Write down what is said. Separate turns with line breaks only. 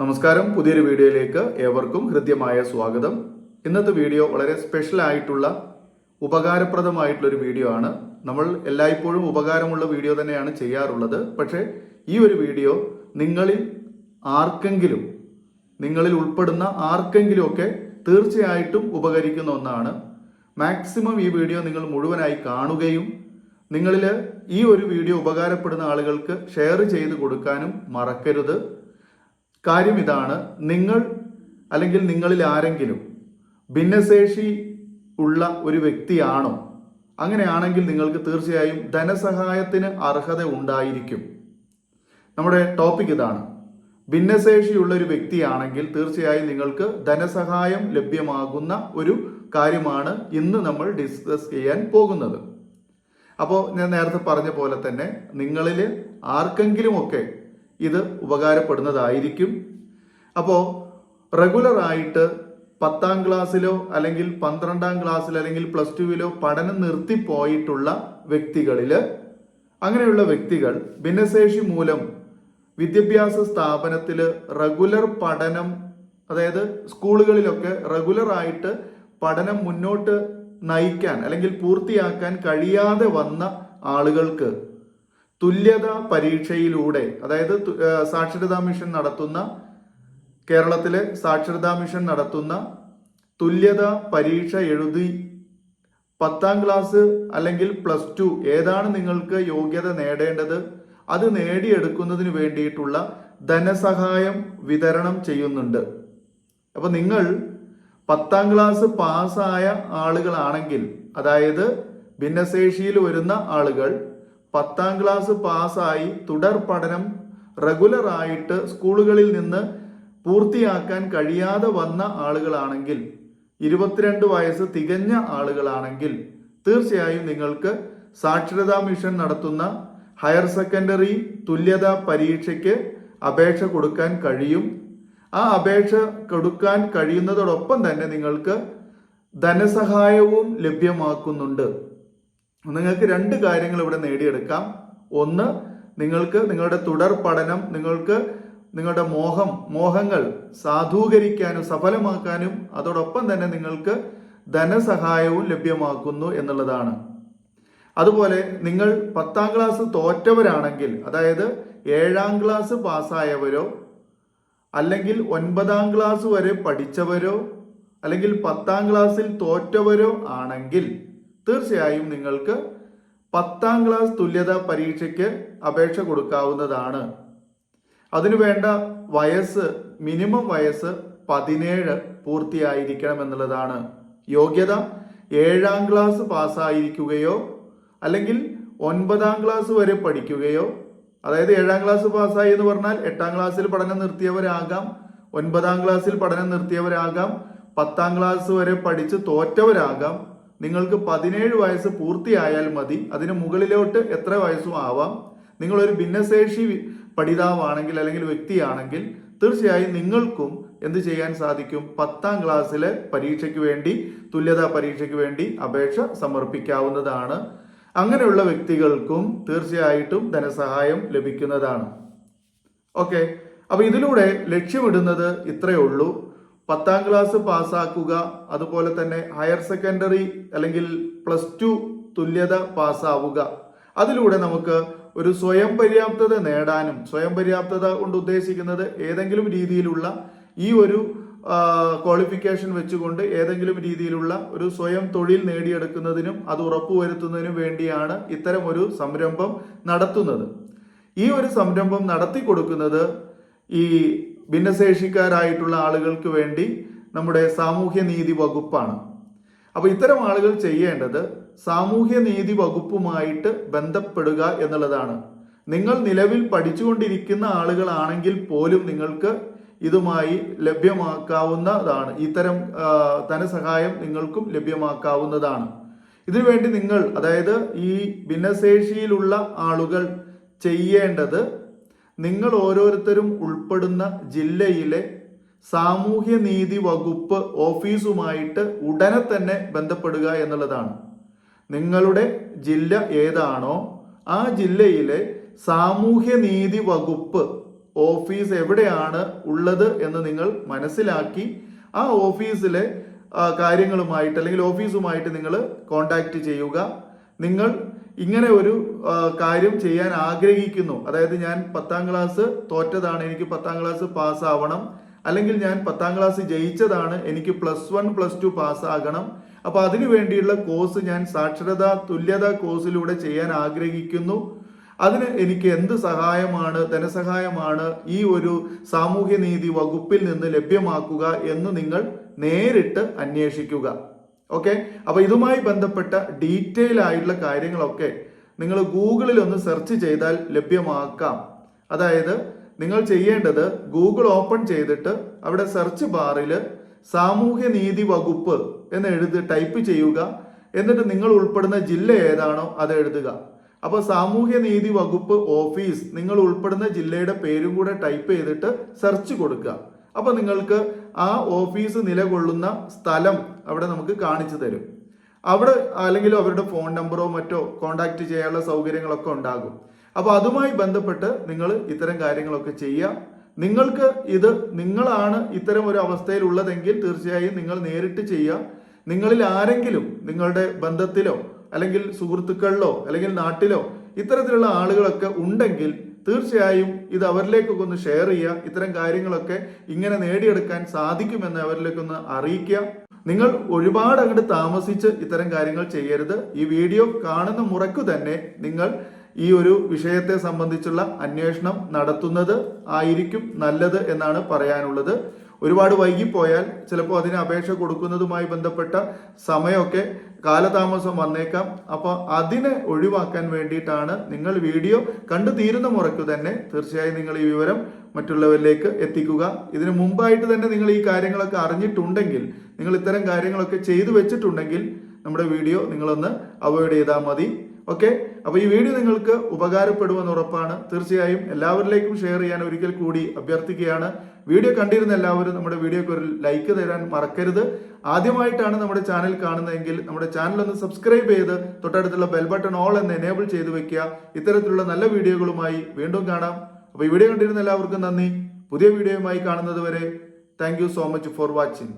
നമസ്കാരം. പുതിയൊരു വീഡിയോയിലേക്ക് ഏവർക്കും ഹൃദ്യമായ സ്വാഗതം. ഇന്നത്തെ വീഡിയോ വളരെ സ്പെഷ്യൽ ആയിട്ടുള്ള ഉപകാരപ്രദമായിട്ടുള്ള ഒരു വീഡിയോ ആണ്. നമ്മൾ എല്ലായ്പ്പോഴും ഉപകാരമുള്ള വീഡിയോ തന്നെയാണ് ചെയ്യാറുള്ളത്. പക്ഷേ ഈ ഒരു വീഡിയോ നിങ്ങളിൽ ആർക്കെങ്കിലും നിങ്ങളിൽ ഉൾപ്പെടുന്ന ആർക്കെങ്കിലും ഒക്കെ തീർച്ചയായിട്ടും ഉപകരിക്കുന്ന ഒന്നാണ്. മാക്സിമം ഈ വീഡിയോ നിങ്ങൾ മുഴുവനായി കാണുകയും നിങ്ങളിൽ ഈ ഒരു വീഡിയോ ഉപകാരപ്പെടുന്ന ആളുകൾക്ക് ഷെയർ ചെയ്ത് കൊടുക്കാനും മറക്കരുത്. കാര്യം ഇതാണ് നിങ്ങൾ അല്ലെങ്കിൽ നിങ്ങളിൽ ആരെങ്കിലും ഭിന്നശേഷി ഉള്ള ഒരു വ്യക്തിയാണോ? അങ്ങനെയാണെങ്കിൽ നിങ്ങൾക്ക് തീർച്ചയായും ധനസഹായത്തിന് അർഹത ഉണ്ടായിരിക്കും. നമ്മുടെ ടോപ്പിക് ഇതാണ്. ഭിന്നശേഷിയുള്ള ഒരു വ്യക്തിയാണെങ്കിൽ തീർച്ചയായും നിങ്ങൾക്ക് ധനസഹായം ലഭ്യമാകുന്ന ഒരു കാര്യമാണ് ഇന്ന് നമ്മൾ ഡിസ്കസ് ചെയ്യാൻ പോകുന്നത്. അപ്പോൾ ഞാൻ നേരത്തെ പറഞ്ഞ പോലെ തന്നെ നിങ്ങളിൽ ആർക്കെങ്കിലുമൊക്കെ ഇത് ഉപകാരപ്പെടുന്നതായിരിക്കും. അപ്പോൾ റെഗുലറായിട്ട് പത്താം ക്ലാസ്സിലോ അല്ലെങ്കിൽ പന്ത്രണ്ടാം ക്ലാസ്സിലോ അല്ലെങ്കിൽ പ്ലസ് ടുവിലോ പഠനം നിർത്തിപ്പോയിട്ടുള്ള വ്യക്തികളിൽ അങ്ങനെയുള്ള വ്യക്തികൾ ഭിന്നശേഷി മൂലം വിദ്യാഭ്യാസ സ്ഥാപനത്തിൽ റെഗുലർ പഠനം അതായത് സ്കൂളുകളിലൊക്കെ റെഗുലറായിട്ട് പഠനം മുന്നോട്ട് നയിക്കാൻ അല്ലെങ്കിൽ പൂർത്തിയാക്കാൻ കഴിയാതെ വന്ന ആളുകൾക്ക് തുല്യത പരീക്ഷയിലൂടെ അതായത് സാക്ഷരതാ മിഷൻ നടത്തുന്ന കേരളത്തിലെ സാക്ഷരതാ മിഷൻ നടത്തുന്ന തുല്യത പരീക്ഷ എഴുതി പത്താം ക്ലാസ് അല്ലെങ്കിൽ പ്ലസ് ടു ഏതാണ് നിങ്ങൾക്ക് യോഗ്യത നേടേണ്ടത്? അത് നേടിയെടുക്കുന്നതിന് വേണ്ടിയിട്ടുള്ള ധനസഹായം വിതരണം ചെയ്യുന്നുണ്ട്. അപ്പൊ നിങ്ങൾ പത്താം ക്ലാസ് പാസ്സായ ആളുകളാണെങ്കിൽ അതായത് ഭിന്നശേഷിയിൽ വരുന്ന ആളുകൾ പത്താം ക്ലാസ് പാസ്സായി തുടർ പഠനം റെഗുലറായിട്ട് സ്കൂളുകളിൽ നിന്ന് പൂർത്തിയാക്കാൻ കഴിയാതെ വന്ന ആളുകളാണെങ്കിൽ ഇരുപത്തിരണ്ട് വയസ്സ് തികഞ്ഞ ആളുകളാണെങ്കിൽ തീർച്ചയായും നിങ്ങൾക്ക് സാക്ഷരതാ മിഷൻ നടത്തുന്ന ഹയർ സെക്കൻഡറി തുല്യതാ പരീക്ഷയ്ക്ക് അപേക്ഷ കൊടുക്കാൻ കഴിയും. ആ അപേക്ഷ കൊടുക്കാൻ കഴിയുന്നതോടൊപ്പം തന്നെ നിങ്ങൾക്ക് ധനസഹായവും ലഭ്യമാക്കുന്നുണ്ട്. നിങ്ങൾക്ക് രണ്ട് കാര്യങ്ങൾ ഇവിടെ നേടിയെടുക്കാം. ഒന്ന് നിങ്ങൾക്ക് നിങ്ങളുടെ തുടർ പഠനം നിങ്ങൾക്ക് നിങ്ങളുടെ മോഹം മോഹങ്ങൾ സാധൂകരിക്കാനും സഫലമാക്കാനും അതോടൊപ്പം തന്നെ നിങ്ങൾക്ക് ധനസഹായവും ലഭ്യമാക്കുന്നു എന്നുള്ളതാണ്. അതുപോലെ നിങ്ങൾ പത്താം ക്ലാസ് തോറ്റവരാണെങ്കിൽ അതായത് ഏഴാം ക്ലാസ് പാസ്സായവരോ അല്ലെങ്കിൽ ഒൻപതാം ക്ലാസ് വരെ പഠിച്ചവരോ അല്ലെങ്കിൽ പത്താം ക്ലാസ്സിൽ തോറ്റവരോ ആണെങ്കിൽ തീർച്ചയായും നിങ്ങൾക്ക് പത്താം ക്ലാസ് തുല്യതാ പരീക്ഷയ്ക്ക് അപേക്ഷ കൊടുക്കാവുന്നതാണ്. അതിനുവേണ്ട വയസ്സ് മിനിമം വയസ്സ് പതിനേഴ് പൂർത്തിയായിരിക്കണം എന്നുള്ളതാണ്. യോഗ്യത ഏഴാം ക്ലാസ് പാസ്സായിരിക്കുകയോ അല്ലെങ്കിൽ ഒൻപതാം ക്ലാസ് വരെ പഠിക്കുകയോ അതായത് ഏഴാം ക്ലാസ് പാസ്സായി എന്ന് പറഞ്ഞാൽ എട്ടാം ക്ലാസ്സിൽ പഠനം നിർത്തിയവരാകാം ഒൻപതാം ക്ലാസ്സിൽ പഠനം നിർത്തിയവരാകാം പത്താം ക്ലാസ് വരെ പഠിച്ച് തോറ്റവരാകാം നിങ്ങൾക്ക് പതിനേഴ് വയസ്സ് പൂർത്തിയായാൽ മതി. അതിന് മുകളിലോട്ട് എത്ര വയസ്സും ആവാം. നിങ്ങളൊരു ഭിന്നശേഷി പഠിതാവാണെങ്കിൽ അല്ലെങ്കിൽ വ്യക്തിയാണെങ്കിൽ തീർച്ചയായും നിങ്ങൾക്കും എന്ത് ചെയ്യാൻ സാധിക്കും? പത്താം ക്ലാസ്സിലെ പരീക്ഷയ്ക്ക് വേണ്ടി തുല്യതാ പരീക്ഷയ്ക്ക് വേണ്ടി അപേക്ഷ സമർപ്പിക്കാവുന്നതാണ്. അങ്ങനെയുള്ള വ്യക്തികൾക്കും തീർച്ചയായിട്ടും ധനസഹായം ലഭിക്കുന്നതാണ്. ഓക്കെ. അപ്പൊ ഇതിലൂടെ ലക്ഷ്യമിടുന്നത് ഇത്രയേ ഉള്ളൂ. പത്താം ക്ലാസ് പാസ്സാക്കുക അതുപോലെ തന്നെ ഹയർ സെക്കൻഡറി അല്ലെങ്കിൽ പ്ലസ് ടു തുല്യത പാസ്സാവുക. അതിലൂടെ നമുക്ക് ഒരു സ്വയം പര്യാപ്തത നേടാനും സ്വയം പര്യാപ്തത കൊണ്ട് ഉദ്ദേശിക്കുന്നത് ഏതെങ്കിലും രീതിയിലുള്ള ഈ ഒരു ക്വാളിഫിക്കേഷൻ വെച്ചുകൊണ്ട് ഏതെങ്കിലും രീതിയിലുള്ള ഒരു സ്വയം തൊഴിൽ നേടിയെടുക്കുന്നതിനും അത് ഉറപ്പുവരുത്തുന്നതിനും വേണ്ടിയാണ് ഇത്തരം ഒരു സംരംഭം നടത്തുന്നത്. ഈ ഒരു സംരംഭം നടത്തി കൊടുക്കുന്നത് ഈ ഭിന്നശേഷിക്കാരായിട്ടുള്ള ആളുകൾക്ക് വേണ്ടി നമ്മുടെ സാമൂഹ്യ നീതി വകുപ്പാണ്. അപ്പോൾ ഇത്തരം ആളുകൾ ചെയ്യേണ്ടത് സാമൂഹ്യ നീതി വകുപ്പുമായിട്ട് ബന്ധപ്പെടുക എന്നുള്ളതാണ്. നിങ്ങൾ നിലവിൽ പഠിച്ചുകൊണ്ടിരിക്കുന്ന ആളുകളാണെങ്കിൽ പോലും നിങ്ങൾക്ക് ഇതുമായി ലഭ്യമാക്കാവുന്നതാണ്. ഇത്തരം ധനസഹായം നിങ്ങൾക്കും ലഭ്യമാക്കാവുന്നതാണ്. ഇതിനുവേണ്ടി നിങ്ങൾ അതായത് ഈ ഭിന്നശേഷിയിലുള്ള ആളുകൾ ചെയ്യേണ്ടത് നിങ്ങൾ ഓരോരുത്തരും ഉൾപ്പെടുന്ന ജില്ലയിലെ സാമൂഹ്യ നീതി വകുപ്പ് ഓഫീസുമായിട്ട് ഉടനെ തന്നെ ബന്ധപ്പെടുക എന്നുള്ളതാണ്. നിങ്ങളുടെ ജില്ല ഏതാണോ ആ ജില്ലയിലെ സാമൂഹ്യ നീതി വകുപ്പ് ഓഫീസ് എവിടെയാണ് ഉള്ളത് എന്ന് നിങ്ങൾ മനസ്സിലാക്കി ആ ഓഫീസിലെ കാര്യങ്ങളുമായിട്ട് അല്ലെങ്കിൽ ഓഫീസുമായിട്ട് നിങ്ങൾ കോണ്ടാക്ട് ചെയ്യുക. നിങ്ങൾ ഇങ്ങനെ ഒരു കാര്യം ചെയ്യാൻ ആഗ്രഹിക്കുന്നു. അതായത് ഞാൻ പത്താം ക്ലാസ് തോറ്റതാണ് എനിക്ക് പത്താം ക്ലാസ് പാസ്സാവണം. അല്ലെങ്കിൽ ഞാൻ പത്താം ക്ലാസ് ജയിച്ചതാണ് എനിക്ക് പ്ലസ് വൺ പ്ലസ് ടു പാസ്സാകണം. അപ്പോൾ അതിനു വേണ്ടിയുള്ള കോഴ്സ് ഞാൻ സാക്ഷരതാ തുല്യത കോഴ്സിലൂടെ ചെയ്യാൻ ആഗ്രഹിക്കുന്നു. അതിന് എനിക്ക് എന്ത് സഹായമാണ് ധനസഹായമാണ് ഈ ഒരു സാമൂഹ്യനീതി വകുപ്പിൽ നിന്ന് ലഭ്യമാക്കുക എന്ന് നിങ്ങൾ നേരിട്ട് അന്വേഷിക്കുക. ഓക്കെ അപ്പൊ ഇതുമായി ബന്ധപ്പെട്ട ഡീറ്റെയിൽ ആയിട്ടുള്ള കാര്യങ്ങളൊക്കെ നിങ്ങൾ ഗൂഗിളിൽ ഒന്ന് സെർച്ച് ചെയ്താൽ ലഭ്യമാക്കാം. അതായത് നിങ്ങൾ ചെയ്യേണ്ടത് ഗൂഗിൾ ഓപ്പൺ ചെയ്തിട്ട് അവിടെ സെർച്ച് ബാറിൽ സാമൂഹ്യ നീതി വകുപ്പ് എന്ന് എഴുതി ടൈപ്പ് ചെയ്യുക. എന്നിട്ട് നിങ്ങൾ ഉൾപ്പെടുന്ന ജില്ല ഏതാണോ അത് എഴുതുക. അപ്പോൾ സാമൂഹ്യ നീതി വകുപ്പ് ഓഫീസ് നിങ്ങൾ ഉൾപ്പെടുന്ന ജില്ലയുടെ പേരും കൂടെ ടൈപ്പ് ചെയ്തിട്ട് സെർച്ച് കൊടുക്കുക. അപ്പോൾ നിങ്ങൾക്ക് ആ ഓഫീസ് നിലകൊള്ളുന്ന സ്ഥലം അവിടെ നമുക്ക് കാണിച്ചു തരും. അവിടെ അല്ലെങ്കിൽ അവരുടെ ഫോൺ നമ്പറോ മറ്റോ കോണ്ടാക്ട് ചെയ്യാനുള്ള സൗകര്യങ്ങളൊക്കെ ഉണ്ടാകും. അപ്പോൾ അതുമായി ബന്ധപ്പെട്ട് നിങ്ങൾ ഇത്തരം കാര്യങ്ങളൊക്കെ ചെയ്യുക. നിങ്ങൾക്ക് ഇത് നിങ്ങളാണ് ഇത്തരം ഒരു അവസ്ഥയിൽ ഉള്ളതെങ്കിൽ തീർച്ചയായും നിങ്ങൾ നേരിട്ട് ചെയ്യുക. നിങ്ങളിൽ ആരെങ്കിലും നിങ്ങളുടെ ബന്ധത്തിലോ അല്ലെങ്കിൽ സുഹൃത്തുക്കളിലോ അല്ലെങ്കിൽ നാട്ടിലോ ഇത്തരത്തിലുള്ള ആളുകളൊക്കെ ഉണ്ടെങ്കിൽ തീർച്ചയായും ഇത് അവരിലേക്കൊക്കെ ഒന്ന് ഷെയർ ചെയ്യുക. ഇത്തരം കാര്യങ്ങളൊക്കെ ഇങ്ങനെ നേടിയെടുക്കാൻ സാധിക്കുമെന്ന് അവരിലേക്കൊന്ന് അറിയിക്കുക. നിങ്ങൾ ഒരുപാട് അങ്ങോട്ട് താമസിച്ച് ഇത്തരം കാര്യങ്ങൾ ചെയ്യരുത്. ഈ വീഡിയോ കാണുന്ന മുറയ്ക്കു തന്നെ നിങ്ങൾ ഈ ഒരു വിഷയത്തെ സംബന്ധിച്ചുള്ള അന്വേഷണം നടത്തുന്നത് ആയിരിക്കും നല്ലത് എന്നാണ് പറയാനുള്ളത്. ഒരുപാട് വൈകിപ്പോയാൽ ചിലപ്പോൾ അതിന് അപേക്ഷ കൊടുക്കുന്നതുമായി ബന്ധപ്പെട്ട സമയമൊക്കെ കാലതാമസം വന്നേക്കാം. അപ്പോൾ അതിനെ ഒഴിവാക്കാൻ വേണ്ടിയിട്ടാണ് നിങ്ങൾ വീഡിയോ കണ്ടു തീരുന്ന മുറയ്ക്ക് തന്നെ തീർച്ചയായും നിങ്ങൾ ഈ വിവരം മറ്റുള്ളവരിലേക്ക് എത്തിക്കുക. ഇതിനു മുമ്പായിട്ട് തന്നെ നിങ്ങൾ ഈ കാര്യങ്ങളൊക്കെ അറിഞ്ഞിട്ടുണ്ടെങ്കിൽ നിങ്ങൾ ഇത്തരം കാര്യങ്ങളൊക്കെ ചെയ്തു വെച്ചിട്ടുണ്ടെങ്കിൽ നമ്മുടെ വീഡിയോ നിങ്ങളൊന്ന് അവോയ്ഡ് ചെയ്താൽ മതി. ഓക്കെ അപ്പോൾ ഈ വീഡിയോ നിങ്ങൾക്ക് ഉപകാരപ്പെടുമെന്ന് ഉറപ്പാണ്. തീർച്ചയായും എല്ലാവരിലേക്കും ഷെയർ ചെയ്യാൻ ഒരിക്കൽ കൂടി അഭ്യർത്ഥിക്കുകയാണ്. വീഡിയോ കണ്ടിരുന്ന എല്ലാവരും നമ്മുടെ വീഡിയോക്ക് ഒരു ലൈക്ക് തരാൻ മറക്കരുത്. ആദ്യമായിട്ടാണ് നമ്മുടെ ചാനൽ കാണുന്നതെങ്കിൽ നമ്മുടെ ചാനൽ ഒന്ന് സബ്സ്ക്രൈബ് ചെയ്ത് തൊട്ടടുത്തുള്ള ബെൽ ബട്ടൺ ഓൾ എന്ന് എനേബിൾ ചെയ്ത് വെക്കുക. ഇത്തരത്തിലുള്ള നല്ല വീഡിയോകളുമായി വീണ്ടും കാണാം. അപ്പോൾ ഈ വീഡിയോ കണ്ടിരുന്ന എല്ലാവർക്കും നന്ദി. പുതിയ വീഡിയോയുമായി കാണുന്നത് വരെ thank so much for watching